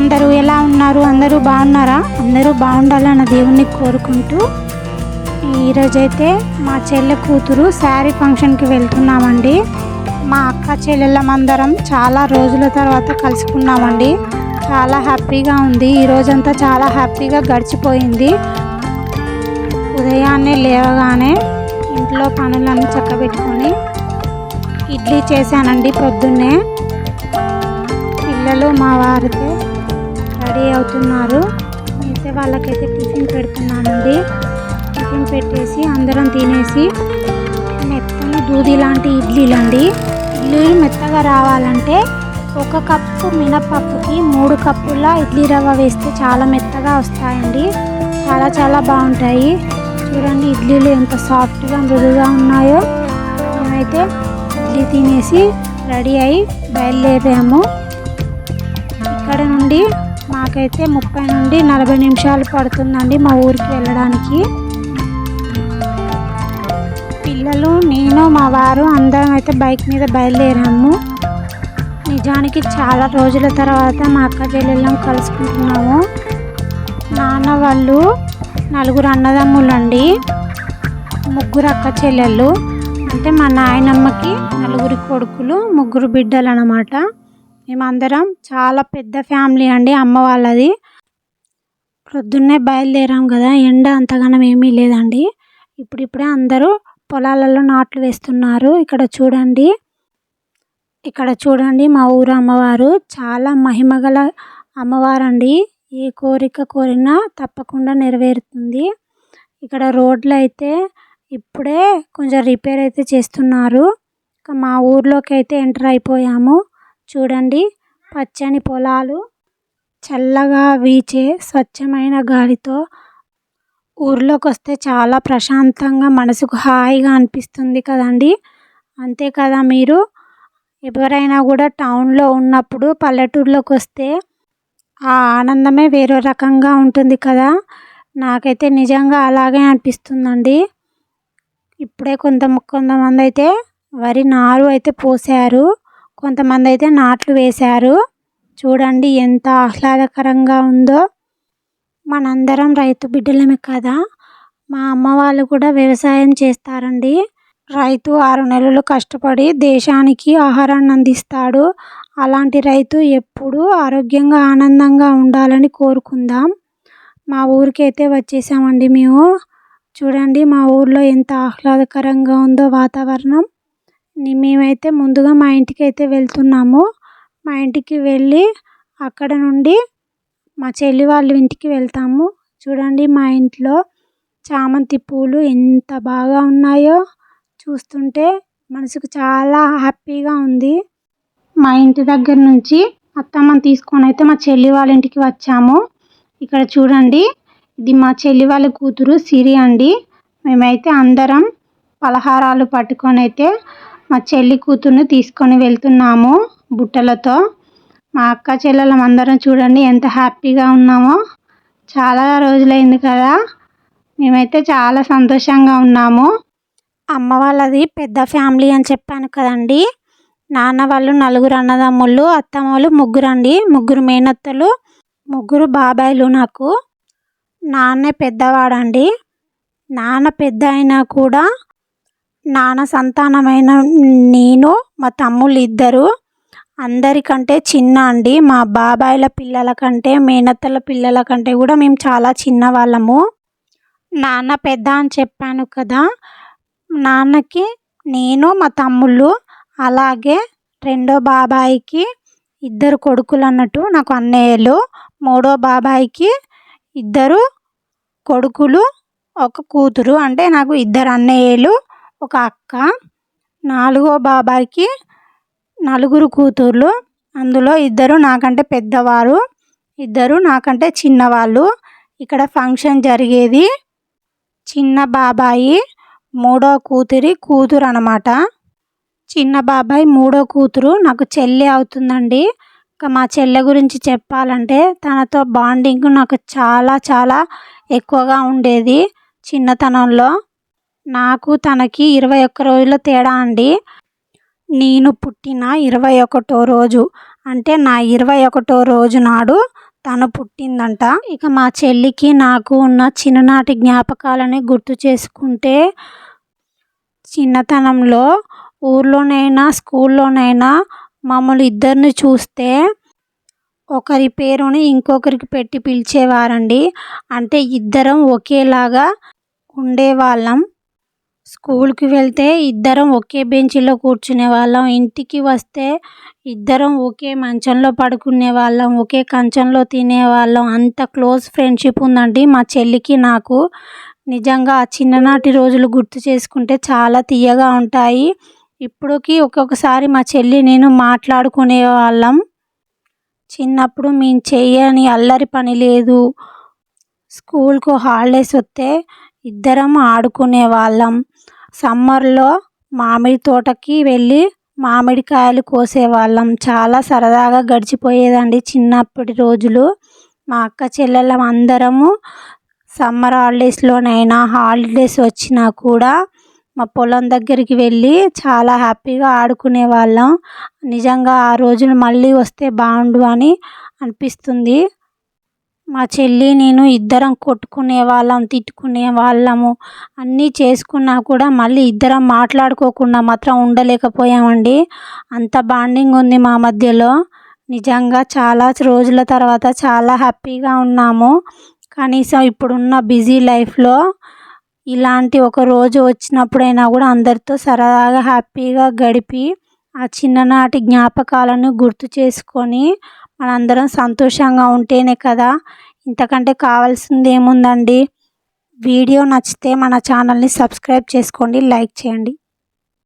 అందరూ ఎలా ఉన్నారు? అందరూ బాగున్నారా? అందరూ బాగుండాలన్న దేవుణ్ణి కోరుకుంటూ ఈరోజైతే మా చెల్లె కూతురు శారీ ఫంక్షన్కి వెళ్తున్నామండి. మా అక్క చెల్లెళ్ళమందరం చాలా రోజుల తర్వాత కలుసుకున్నామండి. చాలా హ్యాపీగా ఉంది. ఈ రోజంతా చాలా హ్యాపీగా గడిచిపోయింది. ఉదయాన్నే లేవగానే ఇంట్లో పనులన్నీ చక్కబెట్టుకొని ఇడ్లీ చేశానండి పొద్దున్నే. పిల్లలు మా వారితో రెడీ అవుతున్నారు. అయితే వాళ్ళకైతే టిఫిన్ పెడుతున్నానండి. టిఫిన్ పెట్టేసి అందరం తినేసి మెత్తని దూది లాంటి ఇడ్లీలు అండి ఇడ్లీలు మెత్తగా రావాలంటే ఒక కప్పు మినపప్పుకి మూడు కప్పుల ఇడ్లీ రవ్వ వేస్తే చాలా మెత్తగా వస్తాయండి. చాలా చాలా బాగుంటాయి. చూడండి ఇడ్లీలు ఎంత సాఫ్ట్గా మృదుగా ఉన్నాయో. మేమైతే ఇడ్లీ తినేసి రెడీ అయి బయలుదేరాము. ఇక్కడ నుండి మాకైతే ముప్పై నుండి నలభై నిమిషాలు పడుతుందండి మా ఊరికి వెళ్ళడానికి. పిల్లలు నేను మా వారు అందరం అయితే బైక్ మీద బయలుదేరాము. నిజానికి చాలా రోజుల తర్వాత మా అక్క చెల్లెళ్ళం కలుసుకుంటున్నాము. నాన్న వాళ్ళు నలుగురు అన్నదమ్ములు అండి ముగ్గురు అక్క చెల్లెళ్ళు. అంటే మా నాయనమ్మకి నలుగురి కొడుకులు ముగ్గురు బిడ్డలు అన్నమాట మేమందరం చాలా పెద్ద ఫ్యామిలీ అండి అమ్మ వాళ్ళది. ప్రొద్దున్నే బయలుదేరాం కదా ఎండ అంతగానం ఏమీ లేదండి. ఇప్పుడిప్పుడే అందరూ పొలాలలో నాట్లు వేస్తున్నారు. ఇక్కడ చూడండి ఇక్కడ చూడండి మా ఊరు అమ్మవారు. చాలా మహిమగల అమ్మవారండి. ఏ కోరిక కోరినా తప్పకుండా నెరవేరుతుంది. ఇక్కడ రోడ్లు అయితే ఇప్పుడే కొంచెం రిపేర్ అయితే చేస్తున్నారు. ఇంకా మా ఊర్లోకి అయితే ఎంటర్ అయిపోయాము. చూడండి. పచ్చని పొలాలు చల్లగా వీచే స్వచ్ఛమైన గాలితో ఊర్లోకి వస్తే చాలా ప్రశాంతంగా మనసుకు హాయిగా అనిపిస్తుంది కదండి. అంతే కదా మీరు? ఎవరైనా కూడా టౌన్లో ఉన్నప్పుడు పల్లెటూరులోకి వస్తే ఆ ఆనందమే వేరే రకంగా ఉంటుంది కదా. నాకైతే నిజంగా అలాగే అనిపిస్తుందండి. ఇప్పుడే కొంత కొంతమంది అయితే వరి నారు అయితే పోసారు. కొంతమంది అయితే నాట్లు వేశారు. చూడండి ఎంత ఆహ్లాదకరంగా ఉందో. మనందరం రైతు బిడ్డలమే కదా. మా అమ్మ వాళ్ళు కూడా వ్యవసాయం చేస్తారండి. రైతు ఆరు నెలలు కష్టపడి దేశానికి ఆహారాన్ని అందిస్తాడు. అలాంటి రైతు ఎప్పుడూ ఆరోగ్యంగా ఆనందంగా ఉండాలని కోరుకుందాం. మా ఊరికైతే వచ్చేసామండి మేము. చూడండి మా ఊర్లో ఎంత ఆహ్లాదకరంగా ఉందో వాతావరణం. మేమైతే ముందుగా మా ఇంటికి అయితే వెళ్తున్నాము. మా ఇంటికి వెళ్ళి అక్కడ నుండి మా చెల్లి వాళ్ళ ఇంటికి వెళ్తాము. చూడండి మా ఇంట్లో చామంతి పూలు ఎంత బాగా ఉన్నాయో చూస్తుంటే మనసుకు చాలా హ్యాపీగా ఉంది. మా ఇంటి దగ్గర నుంచి అత్తమ్మని తీసుకొని అయితే మా చెల్లి వాళ్ళ ఇంటికి వచ్చాము. ఇక్కడ చూడండి ఇది మా చెల్లి వాళ్ళ కూతురు సిరి అండి. మేమైతే అందరం పలహారాలు పట్టుకొని అయితే మా చెల్లి కూతుర్ని తీసుకొని వెళ్తున్నాము బుట్టలతో. మా అక్క చెల్లెలం అందరం చూడండి ఎంత హ్యాపీగా ఉన్నామో. చాలా రోజులైంది కదా. మేమైతే చాలా సంతోషంగా ఉన్నాము. అమ్మ వాళ్ళది పెద్ద ఫ్యామిలీ అని చెప్పాను కదండి. నాన్న వాళ్ళు నలుగురు అన్నదమ్ముళ్ళు అత్తమ్మ వాళ్ళు ముగ్గురు అండి ముగ్గురు మేనత్తలు ముగ్గురు బాబాయిలు నాకు. నాన్నే పెద్దవాడండి. నాన్న పెద్ద అయినా కూడా నాన్న సంతానమైన నేను మా తమ్ముళ్ళు ఇద్దరు అందరికంటే చిన్న అండి. మా బాబాయిల పిల్లల కంటే మేనత్తల పిల్లల కంటే కూడా మేము చాలా చిన్న వాళ్ళము. నాన్న పెద్ద అని చెప్పాను కదా నాన్నకి నేను మా తమ్ముళ్ళు అలాగే రెండో బాబాయికి ఇద్దరు కొడుకులు అన్నట్టు నాకు అన్నయ్యలు మూడో బాబాయికి ఇద్దరు కొడుకులు ఒక కూతురు అంటే నాకు ఇద్దరు అన్నయ్యలు ఒక అక్క నాలుగో బాబాయికి నలుగురు కూతుర్లు. అందులో ఇద్దరు నాకంటే పెద్దవారు ఇద్దరు నాకంటే చిన్నవాళ్ళు. ఇక్కడ ఫంక్షన్ జరిగేది. చిన్న బాబాయి మూడో కూతురి కూతురు అనమాట చిన్న బాబాయి మూడో కూతురు నాకు చెల్లి అవుతుందండి. ఇంకా మా చెల్లె గురించి చెప్పాలంటే తనతో బాండింగ్ నాకు చాలా చాలా ఎక్కువగా ఉండేది చిన్నతనంలో. నాకు తనకి ఇరవై ఒక్క రోజుల తేడా అండి. నేను పుట్టిన ఇరవై ఒకటో రోజు. అంటే నా ఇరవై ఒకటో రోజు నాడు తను పుట్టిందంట. ఇక మా చెల్లికి నాకు ఉన్న చిన్ననాటి జ్ఞాపకాలని గుర్తు చేసుకుంటే చిన్నతనంలో ఊర్లోనైనా స్కూల్లోనైనా మమ్మల్ని ఇద్దరిని చూస్తే ఒకరి పేరుని ఇంకొకరికి పెట్టి పిలిచేవారండి. అంటే ఇద్దరం ఒకేలాగా ఉండేవాళ్ళం. స్కూల్కి వెళ్తే ఇద్దరం ఒకే బెంచ్లో కూర్చునే వాళ్ళం. ఇంటికి వస్తే ఇద్దరం ఒకే మంచంలో పడుకునే వాళ్ళం ఒకే కంచంలో తినేవాళ్ళం అంత క్లోజ్ ఫ్రెండ్షిప్ ఉందండి మా చెల్లికి నాకు. నిజంగా ఆ చిన్ననాటి రోజులు గుర్తు చేసుకుంటే చాలా తీయగా ఉంటాయి. ఇప్పుడుకి ఒక్కొక్కసారి మా చెల్లి నేను మాట్లాడుకునే వాళ్ళం. చిన్నప్పుడు మేము చెయ్యని అల్లరి పని లేదు. స్కూల్కు హాలిడేస్ వస్తే ఇద్దరం ఆడుకునే వాళ్ళం. సమ్మర్లో మామిడి తోటకి వెళ్ళి మామిడికాయలు కోసేవాళ్ళం. చాలా సరదాగా గడిచిపోయేదండి చిన్నప్పటి రోజులు. మా అక్క చెల్లెళ్ళం అందరము సమ్మర్ హాలిడేస్లోనైనా హాలిడేస్ వచ్చినా కూడా మా పొలం దగ్గరికి వెళ్ళి చాలా హ్యాపీగా ఆడుకునే వాళ్ళం నిజంగా ఆ రోజులు మళ్ళీ వస్తే బాగుండు అని అనిపిస్తుంది. మా చెల్లి నేను ఇద్దరం కొట్టుకునే వాళ్ళం తిట్టుకునే వాళ్ళము. అన్నీ చేసుకున్నా కూడా మళ్ళీ ఇద్దరం మాట్లాడుకోకుండా మాత్రం ఉండలేకపోయామండి. అంత బాండింగ్ ఉంది మా మధ్యలో. నిజంగా చాలా రోజుల తర్వాత చాలా హ్యాపీగా ఉన్నాము. కనీసం ఇప్పుడున్న బిజీ లైఫ్లో ఇలాంటి ఒక రోజు వచ్చినప్పుడైనా కూడా అందరితో సరదాగా హ్యాపీగా గడిపి ఆ చిన్ననాటి జ్ఞాపకాలను గుర్తు చేసుకొని మనందరం సంతోషంగా ఉంటేనే కదా. ఇంతకంటే కావాల్సింది ఏముందండి వీడియో నచ్చితే మన ఛానల్ని సబ్స్క్రైబ్ చేసుకోండి లైక్ చేయండి.